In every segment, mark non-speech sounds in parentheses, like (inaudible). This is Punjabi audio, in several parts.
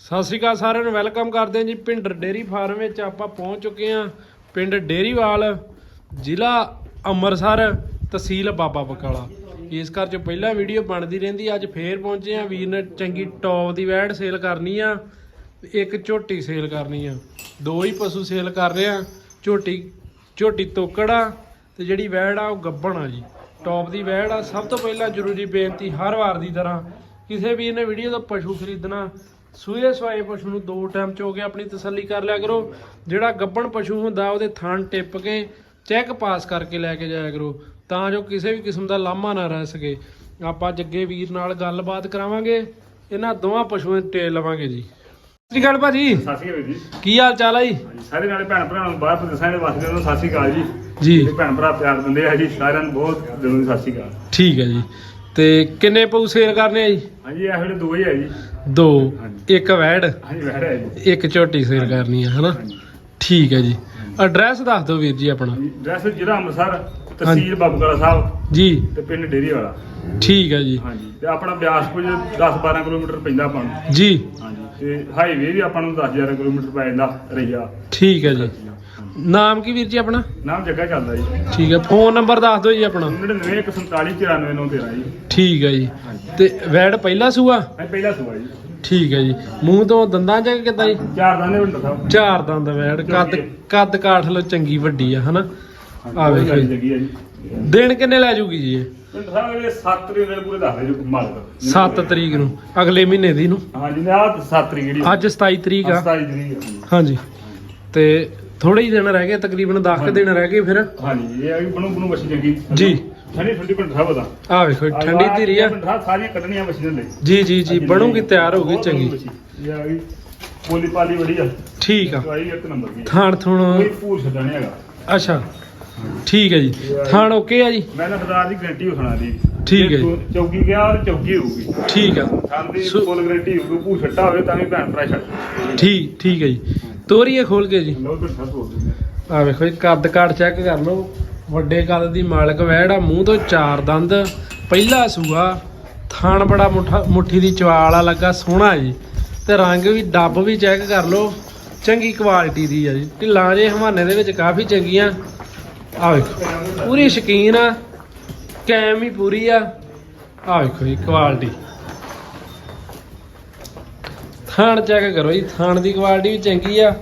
ਸਤਿ ਸ਼੍ਰੀ ਅਕਾਲ ਸਾਰਿਆਂ ਨੂੰ, ਵੈਲਕਮ ਕਰਦੇ ਹਾਂ ਜੀ ਪਿੰਡ ਡੇਰੀ ਫਾਰਮ ਵਿੱਚ ਆਪਾਂ ਪਹੁੰਚ ਚੁੱਕੇ ਹਾਂ। ਪਿੰਡ ਡੇਰੀਵਾਲ, ਜ਼ਿਲ੍ਹਾ ਅੰਮ੍ਰਿਤਸਰ, ਤਹਿਸੀਲ ਬਾਬਾ ਬਕਾਲਾ। ਇਸ ਘਰ 'ਚ ਪਹਿਲਾਂ ਵੀਡੀਓ ਬਣਦੀ ਰਹਿੰਦੀ, ਅੱਜ ਫੇਰ ਪਹੁੰਚੇ ਆ ਵੀਰ ਨੇ ਚੰਗੀ ਟੌਪ ਦੀ ਵੈੜ ਸੇਲ ਕਰਨੀ ਆ, ਇੱਕ ਝੋਟੀ ਸੇਲ ਕਰਨੀ ਆ। ਦੋ ਹੀ ਪਸ਼ੂ ਸੇਲ ਕਰ ਰਹੇ ਆ, ਝੋਟੀ ਝੋਟੀ ਤੋਕੜ ਆ ਤੇ ਜਿਹੜੀ ਵੈੜ ਆ ਉਹ ਗੱਬਣ ਆ ਜੀ। ਟੌਪ ਦੀ ਵੈੜ ਆ, ਸਭ ਤੋਂ ਪਹਿਲਾਂ ਜ਼ਰੂਰੀ ਬੇਨਤੀ ਹਰ ਵਾਰ ਦੀ ਤਰ੍ਹਾਂ, ਕਿਸੇ ਵੀਰ ਨੇ ਵੀਡੀਓ ਦਾ ਪਸ਼ੂ ਖਰੀਦਣਾ ਸੂਏ ਸਵਾਏ ਪਸ਼ੂ ਨੂੰ ਦੋ ਟਾਈਮ ਚੋ ਕੇ ਆਪਣੀ ਤਸੱਲੀ ਕਰ ਲਿਆ ਕਰੋ। ਜਿਹੜਾ ਗੱਬਣ ਪਸ਼ੂ ਹੁੰਦਾ ਉਹਦੇ ਥਣ ਟਿੱਪ ਕੇ ਚੈੱਕ ਪਾਸ ਕਰਕੇ ਲੈ ਕੇ ਜਾਇਆ ਕਰੋ। ਤਾਂ ਜੋ ਕਿਸੇ ਵੀ ਕਿਸਮ ਦਾ ਲਾਮਾ ਨਾ ਰਹਿ ਸਕੇ। ਆਪਾਂ ਜੱਗੇ ਵੀਰ ਨਾਲ ਗੱਲਬਾਤ ਕਰਾਵਾਂਗੇ। ਇਹਨਾਂ ਦੋਵਾਂ ਪਸ਼ੂਆਂ ਦੀ ਟੇਲ ਲਵਾਂਗੇ ਜੀ। ਸਤਿ ਸ਼੍ਰੀ ਅਕਾਲ ਭਾਜੀ। ਸਤਿ ਸ਼੍ਰੀ ਅਕਾਲ ਜੀ। ਕੀ ਹਾਲ ਚਾਲ ਆ ਜੀ? ਸਾਰੇ ਨਾਲੇ ਭੈਣ ਭਰਾਵਾਂ ਨੂੰ ਬਾਹਰ ਪ੍ਰਦੇਸ਼ਾਂ ਦੇ ਉਹਨਾਂ ਨੂੰ ਸਤਿ ਸ਼੍ਰੀ ਅਕਾਲ ਜੀ। ਜੀ। ਭੈਣ ਭਰਾ ਪਿਆਰ ਦਿੰਦੇ ਆ ਜੀ ਸਾਰਿਆਂ ਨੂੰ ਬਹੁਤ ਦਿਲੋਂ ਸਤਿ ਸ਼੍ਰੀ ਅਕਾਲ। ਠੀਕ ਹੈ ਜੀ। ਤੇ ਕਿੰਨੇ ਪਊ ਸੇਲ ਕਰਨੇ ਆ ਜੀ? ਹਾਂਜੀ ਇਹ ਵੇਲੇ ਦੋ ਹੀ ਹੈ ਜੀ। ਦੋ। ਇੱਕ ਵੈੜ। ਹਾਂਜੀ ਵਹਿੜ ਹੈ ਜੀ। ਇੱਕ ਝੋਟੀ ਸੇਲ ਕਰਨੀ ਆ ਹਨਾ? ਠੀਕ ਹੈ ਜੀ। ਐਡਰੈਸ ਦੱਸ ਦਿਓ ਵੀਰ ਜੀ ਆਪਣਾ। ਡਰੈਸ ਜ਼ਿਲ੍ਹਾ ਅੰਮ੍ਰਿਤਸਰ ਤਹਿਸੀਲ ਬਾਬੂਗੜਾ ਸਾਹਿਬ ਜੀ। ਤੇ ਪਿੰਡ ਡੇਰੀ ਵਾਲਾ। ਠੀਕ ਹੈ ਜੀ। ਹਾਂਜੀ ਤੇ ਆਪਣਾ ਬਿਆਸਪੁਰ 10 12 ਕਿਲੋਮੀਟਰ ਪੈਂਦਾ ਆਪਾਂ ਨੂੰ। ਜੀ। ਹਾਂਜੀ ਤੇ ਹਾਈਵੇ ਵੀ ਆਪਾਂ ਨੂੰ 10 11 ਕਿਲੋਮੀਟਰ ਪੈ ਜਾਂਦਾ ਰਹੀਆ। ਠੀਕ ਹੈ ਜੀ। ਨਾਮ ਕੀ ਵੀਰ ਜੀ ਆਪਣਾ? ਨਾਮ ਜੱਗਾ ਚੱਲਦਾ ਜੀ। ਠੀਕ ਹੈ ਫੋਨ ਨੰਬਰ ਦੱਸ ਦਿਓ ਜੀ ਆਪਣਾ। 9914494913 ਜੀ। ਠੀਕ ਹੈ ਜੀ। ਤੇ ਵੈੜ ਪਹਿਲਾ ਸੂਆ? ਇਹ ਪਹਿਲਾ ਸੁਆ ਜੀ। ਠੀਕ ਹੈ ਜੀ। ਮੂੰਹ ਤੋਂ ਦੰਦਾਂ ਚ ਕਿੱਦਾਂ ਜੀ? ਚਾਰ ਦਾਨੇ ਬੰਦਾ ਸਾਹਿਬ ਚਾਰ ਦੰਦ ਵੈੜ ਕੱਦ ਕੱਦ ਕਾਠ ਲੋ ਚੰਗੀ ਵੱਡੀ ਆ ਹਨਾ? ਆ ਵੇਖੋ ਜੀ। ਦਿਨ ਕਿੰਨੇ ਲੈ ਜੂਗੀ ਜੀ ਇਹ? ਪਿੰਡ ਸਾਹਿਬ ਇਹ 7 ਤਰੀਕ ਦੇ ਪੂਰੇ ਦੱਸ ਦੇ ਜੋ ਮਾਲਕ 7 ਤਰੀਕ ਨੂੰ ਅਗਲੇ ਮਹੀਨੇ ਦੀ ਨੂੰ? ਹਾਂਜੀ ਨੇ ਆ 7 ਤਰੀਕ ਜਿਹੜੀ ਅੱਜ 27 ਤਰੀਕ ਆ। 27 ਤਰੀਕ। ਹਾਂਜੀ। ਤੇ ਥੋੜੇ ਹੀ ਦਿਨ ਰਹਿ ਗਏ ਤਕਰੀਬਨ 10 ਕੁ ਦਿਨ ਰਹਿ ਗਏ ਫਿਰ। ਹਾਂਜੀ ਇਹ ਆ ਵੀ ਬਣੂ ਬਣੂ ਮੱਛੀ ਚੰਗੀ। ਜੀ। ਠੰਡੀ ਠੰਡੀ ਪਿੰਡ ਸਾਹਿਬ ਦਾ ਆ ਵੇਖੋ ਠੰਡੀ ਧੀਰੀ ਆ। ਪਿੰਡ ਸਾਹਿਬ ਸਾਰੀਆਂ ਕੱਢਣੀਆਂ ਮੱਛੀਆਂ ਦੇ ਜੀ ਜੀ ਜੀ ਬਣੂਗੀ ਤਿਆਰ ਹੋ ਗਈ ਚੰਗੀ। ਇਹ ਆ ਗਈ ਪੋਲੀ ਪਾਲੀ ਬੜੀ ਆ। ਠੀਕ ਆ। ਦਵਾਈ ਇੱਕ ਨੰਬਰ ਦੀ ਆ। ਥਾਣ ਥੁਣ। ਕੋਈ ਭੂਰ ਛੱਡਣੇ ਹੈਗਾ। ਅੱਛਾ। ਠੀਕ ਹੈ ਜੀ। ਥਾਣ ਓਕੇ ਆ ਜੀ? ਮੈਂ ਤਾਂ ਬਜ਼ਾਰ ਦੀ ਗਰੰਟੀ ਵਿਖਣਾ ਦੀ ਠੀਕ ਹੈ ਜੇ ਚੌਕੀ ਗਿਆ ਤੇ ਚੌਕੀ ਹੋਊਗੀ। ਠੀਕ ਆ। ਖਾਂਦੀ ਸੋ- ਫੁੱਲ ਗਰੰਟੀ ਹੋਊਗੀ ਭੂਰ ਛੱਟਾ ਹੋਵੇ ਤਾਂ ਵੀ ਭੈਣ ਭਰਾ ਛੱਡ। ਠੀਕ ਠੀਕ ਹੈ ਜੀ। ਤੋਰੀਏ ਖੋਲ ਕੇ ਜੀ। ਲੋ ਪਿੰਡ ਸਾਹਿਬ ਬੋਲਦੇ ਨੇ ਆ ਵੇਖੋ ਜੀ ਕੱਦ ਕਾਠ ਚੈੱਕ ਕਰ ਲਓ। ਵੱਡੇ ਕੱਦ ਦੀ ਮਾਲਕ ਵੈੜ ਆ ਮੂੰਹ ਤੋਂ ਚਾਰ ਦੰਦ। ਪਹਿਲਾ ਸੂਆ ਥਾਣ ਬੜਾ ਮੁੱਠਾ ਮੁੱਠੀ ਦੀ ਚਵਾਲ ਆ ਲੱਗਾ ਸੋਹਣਾ ਜੀ। ਤੇ ਰੰਗ ਵੀ ਡੱਬ ਵੀ ਚੈੱਕ ਕਰ ਲਓ। ਚੰਗੀ ਕੁਆਲਿਟੀ ਦੀ ਆ ਜੀ। ਢਿੱਲਾਂ ਜੇ ਹਵਾਨੇ ਦੇ ਵਿੱਚ ਕਾਫੀ ਚੰਗੀਆਂ। ਆ ਵੇਖੋ ਪੂਰੀ ਸ਼ਕੀਨ ਆ। ਕੈਮ ਹੀ ਪੂਰੀ ਆ। ਆ ਵੇਖੋ ਜੀ ਕੁਆਲਿਟੀ ਥਾਣ ਚੈੱਕ ਕਰੋ ਜੀ ਥਾਣ ਦੀ ਕੁਆਲਿਟੀ ਵੀ ਚੰਗੀ ਆ।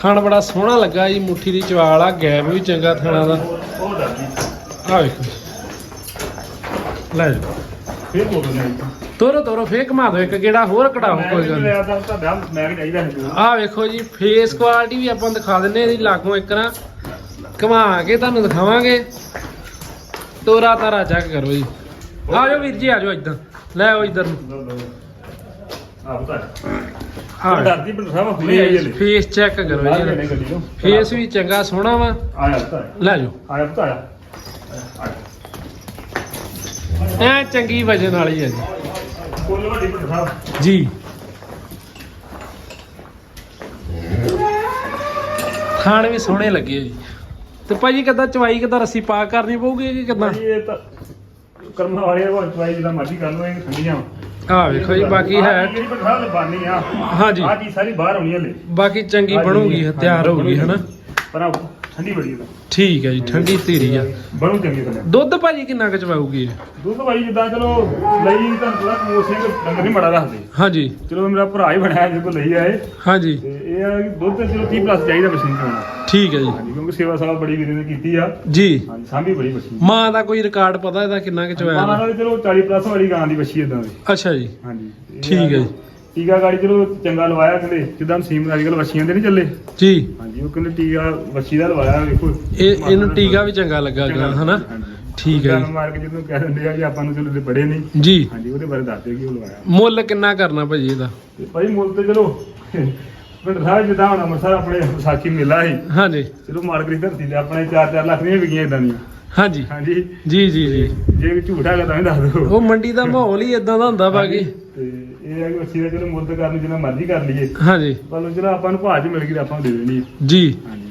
ਥਣ ਬੜਾ ਸੋਹਣਾ ਲੱਗਾ ਜੀ ਮੁੱਠੀ ਦੀ ਚਵਾਲ ਆ ਗੈਪ ਵੀ ਚੰਗਾ ਥਣਾ ਦਾ। ਆ ਵੇਖੋ ਲੈ ਜਾਓ ਫੇਰ ਤੋਰੋ ਤੋਰੋ ਫੇਰ ਘਮਾ ਦਿਓ ਇੱਕ ਗੇੜਾ ਹੋਰ ਕਢਾਓ ਕੋਈ ਗੱਲ ਆ ਵੇਖੋ ਜੀ ਫੇਸ ਕੁਆਲਿਟੀ ਵੀ ਆਪਾਂ ਦਿਖਾ ਦਿੰਨੇ ਇਹਦੀ ਲਾਗੋਂ ਇੱਕ ਨਾ। ਘਮਾ ਕੇ ਤੁਹਾਨੂੰ ਦਿਖਾਵਾਂਗੇ। ਤੋਰਾ ਤਾਰਾ ਚੈੱਕ ਕਰੋ ਜੀ। ਆ ਜਾਓ ਵੀਰ ਜੀ ਆ ਜਾਓ ਇਦਾਂ ਲੈ ਆਓ ਇਧਰ ਨੂੰ। ਬਤਾ ਹਾਂ। ਡਰਦੀ ਸਾਹਿਬ ਹੁਣੇ ਆਈ ਲੈ ਫੇਸ ਚੈੱਕ ਕਰੋ ਬਾਹਰ ਜੀ। ਗੱਡੀ ਫੇਸ ਵੀ ਚੰਗਾ ਸੋਹਣਾ ਵਾ। ਆਇਆ ਲੈ ਜਾਓ। ਆਇਆ ਬਤਾ ਆਇਆ ਐ ਚੰਗੀ ਵਜਨ ਵਾਲੀ ਹੈ ਜੀ। ਕੋਲ ਵੱਡੀ ਪਿੰਡ ਸਾਹਿਬ। ਜੀ। ਖਾਣ ਵੀ ਸੋਹਣੇ ਲੱਗੇ ਜੀ। ਤੇ ਭਾਜੀ ਕਿੱਦਾਂ ਚਵਾਈ ਕਿੱਦਾਂ ਰੱਸੀ ਪਾ ਕਰਨੀ ਪਊਗੀ ਕਿ ਕਿੱਦਾਂ? ਇਹ ਤਾਂ ਕਰਮ ਵਾਲੇ ਕੋਲ ਚਵਾਈ ਜਿੱਦਾਂ ਮਰਜ਼ੀ ਕਰ ਲੋ ਇਹ ਠੰਡੀਆਂ ਆ ਵੇਖੋ ਜੀ ਬਾਕੀ ਹੈ ਆ। ਹਾਂਜੀ। ਆ ਜੀ ਸਾਰੀ ਬਾਹਰ ਆਉਣੀ ਹਲੇ। ਬਾਕੀ ਚੰਗੀ ਬਣੂਗੀ ਤਿਆਰ ਹੋਊਗੀ ਹਨਾ? ਪਰ ਠੰਡੀ ਬੜੀ ਹੈ ਠੀਕ ਹੈ ਜੀ ਠੰਡੀ ਧੀਰੀ ਆ। ਬਣੂ ਚੰਗੀ ਤਰ੍ਹਾਂ। ਦੁੱਧ ਭਾਜੀ ਕਿੰਨਾ ਕੁ ਚਵਾਊਗੀ ਇਹ? ਦੁੱਧ ਭਾਈ ਜਿੱਦਾਂ ਚਲੋ ਲਈ ਤਾਂ ਥੋੜਾ ਕਮੋ ਸਿੰਘ ਡੰਗਰ ਨਹੀਂ ਬੜਾ ਰੱਖਦੇ। ਹਾਂਜੀ। ਚਲੋ ਮੇਰਾ ਭਰਾ ਹੀ ਬਣਿਆ ਜਿਹਦੇ ਕੋਲ ਲਈ ਆਏ। ਹਾਂਜੀ। ਤੇ ਇਹ ਆ ਕਿ ਦੁੱਧ ਤੇ ਚਲੋ 30 ਪਲੱਸ ਚਾਹੀਦਾ ਮਸ਼ੀਨ ਤੋਂ ਠੀਕ ਹੈ ਜੀ। ਹਾਂਜੀ ਕਿਉਂਕਿ ਸੇਵਾ ਸਾਲਾ ਬੜੀ ਵੀਰੇ ਨੇ ਕੀਤੀ ਆ। ਜੀ। ਹਾਂਜੀ ਸਾਂਭੀ ਬੜੀ ਮਸ਼ੀਨ ਮਾਂ ਦਾ ਕੋਈ ਰਿਕਾਰਡ ਪਤਾ ਇਹਦਾ ਕਿੰਨਾ ਕੁ ਚਵਾਇਆ ਮਾਂ ਨਾਲ ਚਲੋ 40 ਪਲੱਸ ਵਾਲੀ ਗਾਂ ਦੀ ਬੱਚੀ ਇਦਾਂ ਦੀ। ਅੱਛਾ ਜੀ। ਹਾਂਜੀ ਇਹ ਠੀਕ ਹੈ ਜੀ। ਟੀਕਾ ਗਾੜੀ ਚਲੋ ਚੰਗਾ ਲਵਾਇਆ ਕਹਿੰਦੇ ਜਿੱਦਾਂ ਸੀਮ ਅੱਜ ਕੱਲ ਬੱਚੀਆਂ ਦੇ ਨਹੀਂ ਚੱਲੇ। ਜੀ। ਹਾਂਜੀ ਉਹ ਕਹਿੰਦੇ ਟੀਕਾ ਬੱਚੀ ਦਾ ਲਵਾਇਆ ਵੇਖੋ। ਇਹ ਇਹਨੂੰ ਟੀਕਾ ਵੀ ਚੰਗਾ ਲੱਗਾ ਗਾ ਹਨਾ। ਠੀਕ ਹੈ ਜੀ। ਮਾਰ ਕੇ ਜਦੋਂ ਕਹਿ ਦਿੰਦੇ ਆ ਕਿ ਆਪਾਂ ਨੂੰ ਚਲੋ ਤੇ ਬੜੇ ਨਹੀਂ ਜੀ। ਹਾਂਜੀ ਉਹਦੇ ਬਾਰੇ ਦੱਸ ਦਿਓ ਕਿ ਉਹ ਲਵਾਇਆ। ਮੁੱਲ ਕਿੰਨਾ ਕਰਨਾ ਭਾਜੀ ਇਹਦਾ? ਤੇ ਭਾਈ ਮੁੱਲ ਤੇ ਚਲੋ ਪਿੰਡ ਸਾਹਿਬ ਜਿੱਦਾਂ ਹੁਣ ਅੰਮ੍ਰਿਤਸਰ ਆਪਣੇ ਵਿਸਾਖੀ ਮੇਲਾ ਸੀ ਹਾਂਜੀ। ਚਲੋ ਦੀ ਧਰਤੀ ਤੇ ਆਪਣੇ 4-4 ਲੱਖ ਦੀਆਂ ਵਿਕੀਆਂ ਇਦਾਂ ਦੀਆਂ। ਹਾਂਜੀ। ਹਾਂਜੀ। ਜੀ ਜੀ ਜੀ। ਜੇ ਝੂਠ ਹੈਗਾ ਤਾਂ ਵੀ ਦੱਸ ਦਿਓ। ਉਹ ਮੰਡੀ ਦਾ ਮਾਹੌਲ ਹੀ ਇਦਾਂ ਦਾ ਹੁੰਦਾ ਬਾਕੀ। ਤੇ ਇਹ ਹੈ ਕਿ ਅੱਛੀ ਦਾ ਚਲੋ ਮੁੱਲ ਕਰਨ ਜਿੰਨਾ ਮਰਜ਼ੀ ਕਰ ਲਈਏ। ਹਾਂਜੀ। ਪਰ ਚਲੋ ਆਪਾਂ ਨੂੰ ਭਾਅ ਚ ਮਿਲ ਗਈ ਤਾਂ ਆਪਾਂ ਨੂੰ ਦੇ ਦੇਣੀ ਹੈ। ਜੀ। ਹਾਂਜੀ।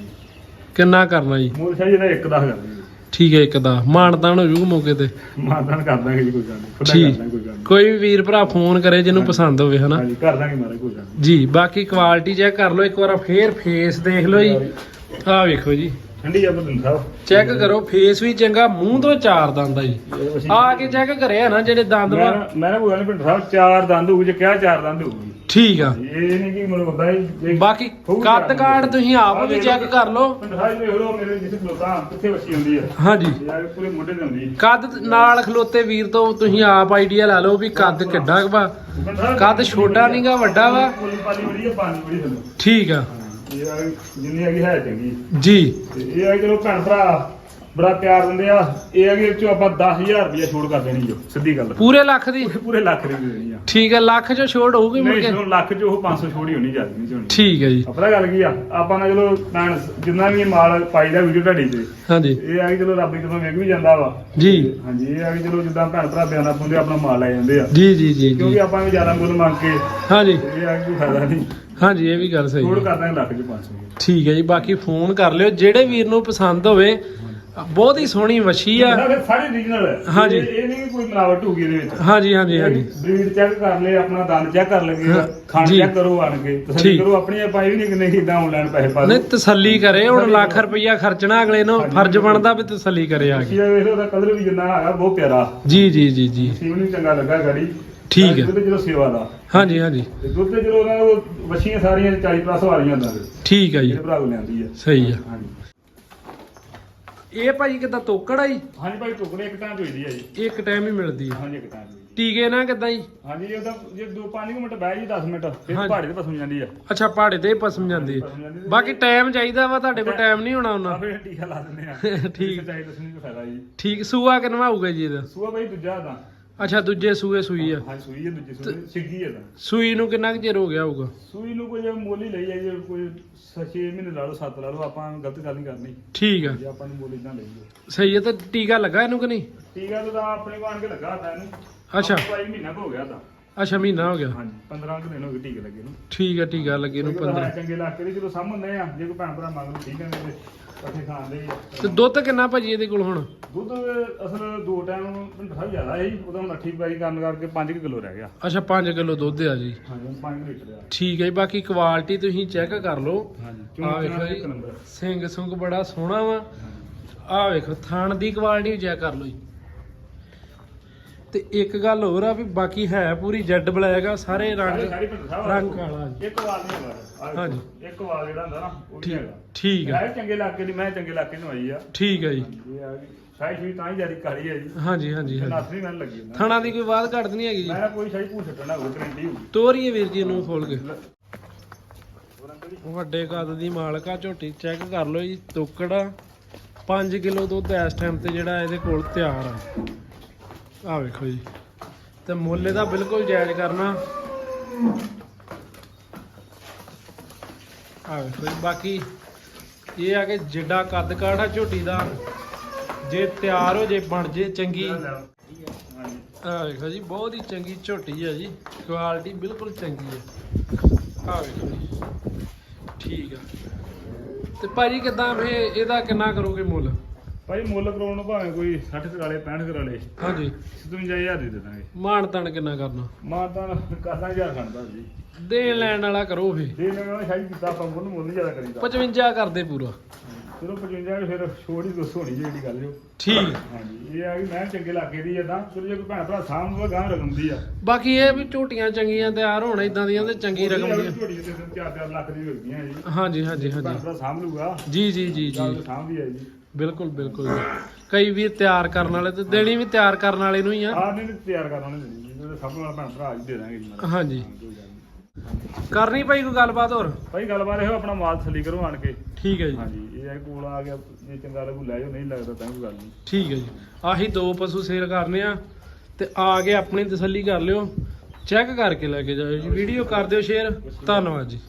ਕਿੰਨਾ ਕਰਨਾ ਜੀ? ਮੁੱਲ ਸ਼ਾਇਦ ਜਿਹੜਾ ਇੱਕ ਕਰ ਲਈਏ ਠੀਕ ਹੈ ਇੱਕ ਦਾ। ਮਾਨਤਾਨ ਹੋ ਜੂ ਮੌਕੇ ਤੇ। ਮਾਨਦਾਨ ਕਰ ਦਾਂਗੇ ਜੀ ਕੋਈ ਗੱਲ ਨਹੀਂ। ਕਰ ਦਾਂਗੇ ਕੋਈ ਗੱਲ ਨਹੀਂ। ਕੋਈ ਵੀ ਵੀਰ ਭਰਾ ਫੋਨ ਕਰੇ ਜਿਹਨੂੰ ਪਸੰਦ ਹੋਵੇ ਹਨਾ? ਹਾਂਜੀ ਕਰ ਦਾਂਗੇ ਮਾਰੇ ਕੋਈ ਗੱਲ ਨਹੀਂ। ਜੀ ਬਾਕੀ ਕੁਆਲਿਟੀ ਚੈੱਕ ਕਰ ਲਓ ਇੱਕ ਵਾਰ ਫੇਰ ਫੇਸ ਦੇਖ ਲਓ ਜੀ। ਆਹ ਵੇਖੋ ਜੀ। ਠੰਡੀ ਆ ਬਦਨ ਸਾਹਿਬ ਚੈੱਕ ਕਰੋ ਫੇਸ ਵੀ ਚੰਗਾ ਮੂੰਹ ਤੋਂ ਚਾਰ ਦੰਦ ਆ ਜੀ। ਆ ਕੇ ਚੈੱਕ ਕਰਿਆ ਨਾ ਜਿਹੜੇ ਦੰਦ ਮੈਂ ਮੈਂ ਨਾ ਕੋਈ ਗੱਲ ਨਹੀਂ ਪਿੰਡ ਸਾਹਿਬ ਚਾਰ ਦੰਦ ਹੋਊ ਜੇ ਕਿਹਾ ਚਾਰ ਦੰਦ ਹੋਊਗੀ। ਠੀਕ ਆ। ਇਹ ਨਹੀਂ ਕਿ ਮੈਨੂੰ ਹੁੰਦਾ ਜੀ ਬਾਕੀ ਕੱਦ ਕਾਠ ਤੁਸੀਂ ਆਪ ਵੀ ਚੈੱਕ ਕਰ ਲਓ। ਸਾਹਿਬ ਦੇਖ ਲਓ ਮੇਰੇ ਜਿੱਥੇ ਖਲੋਤਾ ਕਿੱਥੇ ਵੱਛੀ ਹੁੰਦੀ ਹੈ ਹਾਂਜੀ। ਯਾਰ ਪੂਰੇ ਮੁੰਡੇ ਦੇ ਹੁੰਦੀ ਕੱਦ ਨਾਲ ਖਲੋਤੇ ਵੀਰ ਤੋਂ ਤੁਸੀਂ ਆਪ ਆਈਡੀਆ ਲਾ ਲਓ ਵੀ ਕੱਦ ਕਿੱਡਾ ਕੁ ਵਾ। ਕੱਦ ਛੋਟਾ ਨੀਗਾ ਵੱਡਾ ਵਾ। ਹੈ ਠੀਕ ਆ। ਜਿੰਨੀ ਹੈਗੀ ਹੈ ਚੰਗੀ। ਜੀ। ਇਹ ਆ ਚਲੋ ਭੈਣ ਭਰਾ ਬੜਾ ਪਿਆਰ ਦਿੰਦੇ ਆ। ਇਹ ਆ ਕਿ ਇਹ ਚੋਂ ਆਪਾਂ 10000 ਰੁਪਏ ਛੋੜ ਕਰ ਦੇਣੀ ਜੋ ਸਿੱਧੀ ਗੱਲ। ਪੂਰੇ ਲੱਖ ਦੀ? ਪੂਰੇ ਲੱਖ ਦੀ ਦੇ ਦੇਣੀ ਆ। ਠੀਕ ਹੈ ਲੱਖ ਚੋਂ ਛੋਟ ਹੋਊਗੀ ਮੁੜ ਨਹੀਂ ਕੇ? ਲੱਖ ਚ ਉਹ 500 ਛੋੜ ਹੀ ਹੋਣੀ ਜਾਂਦੀ ਨਹੀਂ ਹੋਣੀ। ਠੀਕ ਹੈ ਜੀ। ਆਪਣਾ ਗੱਲ ਕੀ ਆ? ਆਪਾਂ ਨੇ ਚਲੋ ਭੈਣ ਜਿੰਨਾ ਵੀ ਮਾਲ ਪਾਈਦਾ ਵੀਡੀਓ ਤੁਹਾਡੀ ਤੇ ਹਾਂਜੀ। ਇਹ ਆ ਕਿ ਚਲੋ ਰੱਬ ਜਦੋਂ ਵੇਖ ਵੀ ਜਾਂਦਾ ਵਾ। ਜੀ। ਹਾਂਜੀ ਇਹ ਆ ਕਿ ਚਲੋ ਜਿੱਦਾਂ ਭੈਣ ਭਰਾ ਬਿਆਨਾ ਪਾਉਂਦੇ ਆਪਣਾ ਮਾਲ ਲੈ ਜਾਂਦੇ ਆ। ਜੀ ਜੀ ਜੀ ਕਿਉਂਕਿ ਆਪਾਂ ਵੀ ਜ਼ਿਆਦਾ ਮੁੱਲ ਮੰਗ ਕੇ ਹਾਂਜੀ। ਇਹ ਆ ਕਿ ਕੋਈ ਫਾਇਦਾ ਨਹੀਂ। ਹਾਂਜੀ ਇਹ ਵੀ ਗੱਲ ਸਹੀ ਛੋੜ ਹੈ। ਕਰ ਦਾਂਗੇ ਲੱਖ ਚ 500 ਠੀਕ ਹੈ ਜੀ ਬਾਕੀ ਫੋਨ ਕਰ ਲਿਓ। ਜਿਹੜੇ ਵੀਰ ਨੂੰ ਪਸੰਦ ਹੋਵੇ ਬਹੁਤ ਹੀ ਸੋਹਣੀ ਵਛੀ ਆ। ਸਾਰੇ ਰੀਜਨਲ ਹੈ। ਹਾਂਜੀ। ਇਹ ਇਹ ਨਹੀਂ ਕਿ ਕੋਈ ਮਿਲਾਵਟ ਹੋਊਗੀ ਇਹਦੇ ਵਿੱਚ। ਹਾਂਜੀ ਹਾਂਜੀ ਹਾਂਜੀ। ਬਰੀਡ ਚੈੱਕ ਕਰ ਲੈ ਆਪਣਾ ਦੰਦ ਚੈੱਕ ਕਰ ਲਗੇ ਹਾਂ, ਖਾਣ ਜੀ। ਚੈੱਕ ਕਰੋ ਆਣ ਕੇ। ਤਸੱਲੀ ਠੀਕ। ਕਰੋ ਆਪਣੀ ਪਾਈ ਵੀ ਨਹੀਂ ਕਿ ਨਹੀਂ ਇਦਾਂ ਆਨਲਾਈਨ ਪੈਸੇ ਪਾ ਨਹੀਂ ਦੋ ਤਸੱਲੀ ਕਰੇ ਹੁਣ ਲੱਖ ਰੁਪਈਆ ਖਰਚਣਾ ਅਗਲੇ ਨੂੰ ਫਰਜ਼ ਬਣਦਾ ਵੀ ਤਸੱਲੀ ਕਰੇ ਆ ਕੇ। ਵੇਖ ਲਓ ਉਹਦਾ ਕਲਰ ਵੀ ਜਿੰਨਾ ਹੈਗਾ ਬਹੁਤ ਪਿਆਰਾ। ਜੀ ਜੀ ਜੀ ਜੀ। ਸੀਵਨ ਵੀ ਚੰਗਾ ਲੱਗਾ ਗਾੜੀ। ਠੀਕ ਹੈ। ਦੁੱਧ ਜਦੋਂ ਸੇਵਾ ਦਾ। ਹਾਂਜੀ ਹਾਂਜੀ। ਤੇ ਦੁੱਧ ਤੇ ਜਦੋਂ ਉਹਨਾਂ ਉਹ ਵਛੀਆਂ ਸਾਰੀਆਂ 40 ਪਲੱਸ ਵਾਲੀਆਂ ਹੁੰਦਾ ਠੀਕ ਆ ਜੀ। ਜਿਹੜੇ ਭਰਾ ਕੋਲ ਲਿਆਂਦੀ ਆ। ਸਹੀ ਆ। ਹਾਂਜੀ। ਇਹ ਭਾਜੀ ਕਿਦਾਂ ਤੋਕੜ ਆ ਜੀ? ਹਾਂਜੀ ਭਾਈ ਟੁਕੜੇ ਇੱਕ ਟਾਂ ਹੋਈਦੀ ਆ ਜੀ। ਇੱਕ ਟਾਈਮ ਹੀ ਮਿਲਦੀ ਆ। ਹਾਂਜੀ ਇੱਕ ਟਾਂ ਹੋਈਦੀ ਟੀਕੇ ਨਾ ਕਿਦਾਂ ਜੀ? ਹਾਂਜੀ ਇਹ ਉਹਦਾ ਜੇ 2-5 ਮਿੰਟ ਬਹਿ ਜੀ 10 ਮਿੰਟ ਫਿਰ। ਪਹਾੜੇ ਤੇ ਪਸਮ ਜਾਂਦੀ ਆ। ਅੱਛਾ ਪਹਾੜੇ ਤੇ ਹੀ ਪਸਮ ਜਾਂਦੀ ਆ। ਬਾਕੀ ਟਾਈਮ ਚਾਹੀਦਾ ਵਾ ਤੁਹਾਡੇ ਕੋਲ ਟਾਈਮ ਨਹੀਂ ਹੋਣਾ ਆ ਉਹਨਾਂ। ਫਿਰ ਟੀਕਾ ਲਾ ਦਿੰਦੇ ਆ। (laughs) ਠੀਕ। ਚਾਹੀ ਦੱਸਣੀ ਕੋਈ ਫਾਇਦਾ ਜੀ। ਠੀਕ ਸੂਆ ਕਿਨਵਾ ਹੋਊਗਾ ਜੀ ਇਹਦਾ? ਸੂਆ ਭਾਈ ਦੂਜਾ ਦਾ ਅੱਛਾ ਦੂਜੇ ਸੂਏ ਸੂਈ ਆ। ਹਾਂ ਸੂਈ ਹੈ ਦੂਜੀ ਸੂਈ ਸਿੱਗੀ ਹੈ ਤਾਂ। ਸੂਈ ਨੂੰ ਕਿੰਨਾ ਕੁ ਚਿਰ ਹੋ ਗਿਆ ਹੋਊਗਾ? ਸੂਈ ਨੂੰ ਕੋਈ ਮੁੱਲ ਹੀ ਲਈ ਹੈ ਜੇ ਕੋਈ 6 ਮਹੀਨੇ ਲਾ ਲਓ 7 ਲਾ ਲਓ ਆਪਾਂ ਗਲਤ ਗੱਲ ਨਹੀਂ ਕਰਨੀ। ਠੀਕ ਆ। ਜੇ ਆਪਾਂ ਨੂੰ ਮੁੱਲ ਇਦਾਂ ਲਈਏ ਸਹੀ ਹੈ ਤਾਂ ਟੀਕਾ ਲੱਗਾ ਇਹਨੂੰ ਕਿ ਨਹੀਂ? ਹੈ ਤਾਂ ਆਪਣੇ ਕੋਲ ਆਣ ਕੇ ਲੱਗਾ ਤਾਂ ਇਹਨੂੰ। ਅੱਛਾ। ਭਾਈ ਮਹੀਨਾ ਕੁ ਹੋ ਗਿਆ ਤਾਂ। ਅੱਛਾ ਮਹੀਨਾ ਹੋ ਗਿਆ। ਹਾਂਜੀ 15 ਕੁ ਦਿਨ ਹੋ ਗਏ ਟੀਕੇ ਲੱਗੇ ਨੂੰ। ਠੀਕ ਆ ਟੀਕਾ ਲੱਗੇ ਨੂੰ 15 ਚੰਗੇ ਇਲਾਕੇ ਦੇ ਜਦੋਂ ਸਾਹਮਣੇ ਆ ਜੇ ਕੋਈ ਭੈਣ ਭਰਾ ਮੰਗ ਲਓ ਠੀਕ ਹੈ ਇਕੱਠੇ ਆ। ਤੇ ਦੁੱਧ ਕਿੰਨਾ ਭਾਜੀ ਇਹਦੇ ਕੋਲ ਹੁਣ? ਦੁੱਧ ਅਸਲ ਦੋ ਟਾਈਮ ਪਿੰਡਾ ਜ਼ਿਆਦਾ ਸੀ ਉਹਦਾ ਹੁਣ 8 ਵਾਰੀ ਕੰਮ ਕਰਕੇ 5 ਕਿਲੋ ਰਹਿ ਗਿਆ। ਅੱਛਾ 5 ਕਿਲੋ ਦੁੱਧ ਆ ਜੀ। ਹਾਂਜੀ 5 ਲੀਟਰ ਆ। ਠੀਕ ਹੈ ਜੀ, ਬਾਕੀ ਕੁਆਲਿਟੀ ਤੁਸੀਂ ਚੈੱਕ ਕਰ ਲਓ। ਹਾਂਜੀ ਆਹ ਵੇਖੋ ਜੀ। ਸਿੰਘ ਸੁੰਗ ਬੜਾ ਸੋਹਣਾ ਵਾ। ਆਹ ਵੇਖੋ ਥਣ ਦੀ ਕੁਆਲਿਟੀ ਵੀ ਚੈੱਕ ਕਰ ਲਓ ਜੀ। ਤੇ ਇੱਕ ਗੱਲ ਹੋਰ ਆ ਵੀ ਬਾਕੀ ਹੈ ਪੂਰੀ ਜੈਡ ਬਲੈਕ ਆ ਸਾਰੇ ਰੰਗ ਸਾਰੀ ਪਿੰਡ ਸਾਹਿਬ ਰੰਗ ਕਾਲਾ ਜੀ। ਇੱਕ ਵਾਲ ਨਹੀਂ ਹੈਗਾ ਹਾਂਜੀ। ਇੱਕ ਵਾਲ ਜਿਹੜਾ ਹੁੰਦਾ ਨਾ ਉਹ ਠੀਕ ਹੈਗਾ। ਠੀਕ ਆ। ਹੈ ਚੰਗੇ ਇਲਾਕੇ ਦੀ ਮੈਂ ਚੰਗੇ ਇਲਾਕੇ ਨੂੰ ਆਈ ਆ। ਠੀਕ ਹੈ ਜੀ। ਇਹ ਆ ਗਈ ਸਾਈ ਸੂਈ ਤਾਂ ਹੀ ਜਾਰੀ ਕਾਲੀ ਹੈ ਜੀ। ਹਾਂਜੀ ਹਾਂਜੀ ਹਾਂਜੀ। ਨਾਸਰੀ ਮੈਨੂੰ ਲੱਗੀ ਨਾ ਥਣਾ ਦੀ ਕੋਈ ਬਾਤ ਘੱਟ ਨਹੀਂ ਹੈਗੀ ਜੀ? ਮੈਂ ਕੋਈ ਸਾਈ ਭੂਸ ਛੱਡਣਾ ਹੋਵੇ ਗਰੰਟੀ ਹੋਊ। ਤੋਰੀਏ ਵੀਰ ਜੀ ਨੂੰ ਖੋਲ ਕੇ। ਵੱਡੇ ਕੱਦ ਦੀ ਮਾਲਕਾ ਝੋਟੀ ਚੈੱਕ ਕਰ ਲਓ ਜੀ ਤੋਕੜਾ 5 ਕਿਲੋ ਦੁੱਧ ਇਸ ਟਾਈਮ ਤੇ ਜਿਹੜਾ ਇਹਦੇ ਕੋਲ ਤਿਆਰ ਆ। ਆ ਵੇਖੋ ਜੀ। ਤੇ ਮੁੱਲ ਇਹਦਾ ਬਿਲਕੁਲ ਜਾਇਜ਼ ਕਰਨਾ। ਆ ਵੇਖੋ ਜੀ, ਬਾਕੀ ਇਹ ਆ ਕਿ ਜਿੱਡਾ ਕੱਦ ਕਾਠ ਆ ਝੋਟੀ ਦਾ, ਜੇ ਤਿਆਰ ਹੋ, ਜੇ ਬਣ ਜੇ, ਚੰਗੀ। ਹਾਂਜੀ ਆ ਵੇਖੋ ਜੀ, ਬਹੁਤ ਹੀ ਚੰਗੀ ਝੋਟੀ ਹੈ ਜੀ। ਕੁਆਲਿਟੀ ਬਿਲਕੁਲ ਚੰਗੀ ਹੈ ਆ ਵੇਖੋ ਜੀ, ਠੀਕ ਆ। ਤੇ ਭਾਜੀ ਕਿਦਾਂ ਫੇ ਇਹਦਾ ਕਿੰਨਾ ਕਰੋਗੇ ਮੁੱਲ? ਭਾਈ ਮੁੱਲ ਕਰਾਉਣ ਨੂੰ ਭਾਵੇਂ ਕੋਈ 60 ਕਰਾਲੇ 65 ਕਰਾਲੇ ਹਾਂਜੀ। 57000 ਦੇ ਦੇ ਦਾਂਗੇ ਮਾਣ ਤਾਣ ਕਿੰਨਾ ਕਰਨਾ? ਮਾਂ ਤਾਂ ਕਰਦਾ ਹਜ਼ਾਰ ਖੰਡਦਾ ਜੀ। ਦੇਣ ਲੈਣ ਵਾਲਾ ਕਰੋ ਫੇ ਦੇ ਲੈਣਾ ਸ਼ਾਇਦ ਕੀਤਾ ਆਪਾਂ ਮੁੱਲ ਮੁੱਲ ਜ਼ਿਆਦਾ ਕਰੀਦਾ 55 ਕਰਦੇ ਪੂਰਾ। ਚਲੋ 55 ਫਿਰ ਛੋੜ ਹੀ ਦੱਸੋ ਹੋਣੀ ਜਿਹੜੀ ਗੱਲ ਜੋ ਠੀਕ। ਹਾਂਜੀ ਇਹ ਆ ਕਿ ਮੈਂ ਚੰਗੇ ਇਲਾਕੇ ਦੀ ਏਦਾਂ ਚਲੋ ਜੇ ਕੋਈ ਭੈਣ ਭਰਾ ਸਾਹਮਣੇ ਗਾਂ ਰਕਮ ਦੀ ਆ। ਬਾਕੀ ਇਹ ਵੀ ਝੋਟੀਆਂ ਚੰਗੀਆਂ ਤਿਆਰ ਹੋਣ ਇਦਾਂ ਦੀਆਂ ਤੇ ਚੰਗੀ ਰਕਮ ਦੀਆਂ। ਝੋਟੀ ਤੇ 4-4 ਲੱਖ ਦੀ ਵਿਕਦੀਆਂ ਜੀ। ਹਾਂਜੀ ਹਾਂਜੀ ਭੈਣ ਹਾਂਜੀ ਭਰਾ ਸਾਂਭ ਲੂਗਾ ਜੀ ਜੀ ਜੀ ਜੀ। ਸਾਂਭਦੀ ਹੈ ਜੀ। ਬਿਲਕੁਲ ਬਿਲਕੁਲ ਜੀ। ਕਈ ਵੀ ਤਿਆਰ ਕਰਨ ਵਾਲੇ ਤੇ ਦੇਣੀ ਵੀ ਤਿਆਰ ਕਰਨ ਵਾਲੇ ਨੂੰ ਹੀ ਆ। ਆਹ ਨਹੀਂ ਤਿਆਰ ਕਰਨਾ ਉਹਨੇ ਦੇਣੀ। ਇਹਦੇ ਸਭ ਨਾਲ ਭੈਣ ਭਰਾ ਜੀ ਦੇ ਦਾਂਗੇ ਜੀ ਨਾਲ। ਹਾਂਜੀ। ਕੋਈ ਗੱਲ ਨਹੀਂ। ਕਰਨੀ ਭਾਈ ਕੋਈ ਗੱਲਬਾਤ ਹੋਰ? ਭਾਈ ਗੱਲਬਾਤ ਇਹੋ ਆਪਣਾ ਮਾਲ ਥੱਲੀ ਕਰੋ ਆਣ ਕੇ। ਠੀਕ ਹੈ ਜੀ। ਹਾਂਜੀ ਇਹ ਹੈ ਕੋਲ ਆ ਗਿਆ ਜੇ ਚੰਗਾ ਲੱਗੂ ਲੈ ਜਾਓ ਨਹੀਂ ਲੱਗਦਾ ਤਾਂ ਕੋਈ ਗੱਲ ਨਹੀਂ। ਠੀਕ ਹੈ ਜੀ। ਆਹੀ ਦੋ ਪਸ਼ੂ ਸੇਲ ਕਰਨੇ ਆ ਤੇ ਆ ਕੇ ਆਪਣੀ ਤਸੱਲੀ ਕਰ ਲਿਓ। ਚੈੱਕ ਕਰਕੇ ਲੈ ਕੇ ਜਾਇਓ ਜੀ। ਵੀਡੀਓ ਕਰ ਦਿਓ ਸ਼ੇਅਰ। ਧੰਨਵਾਦ ਜੀ।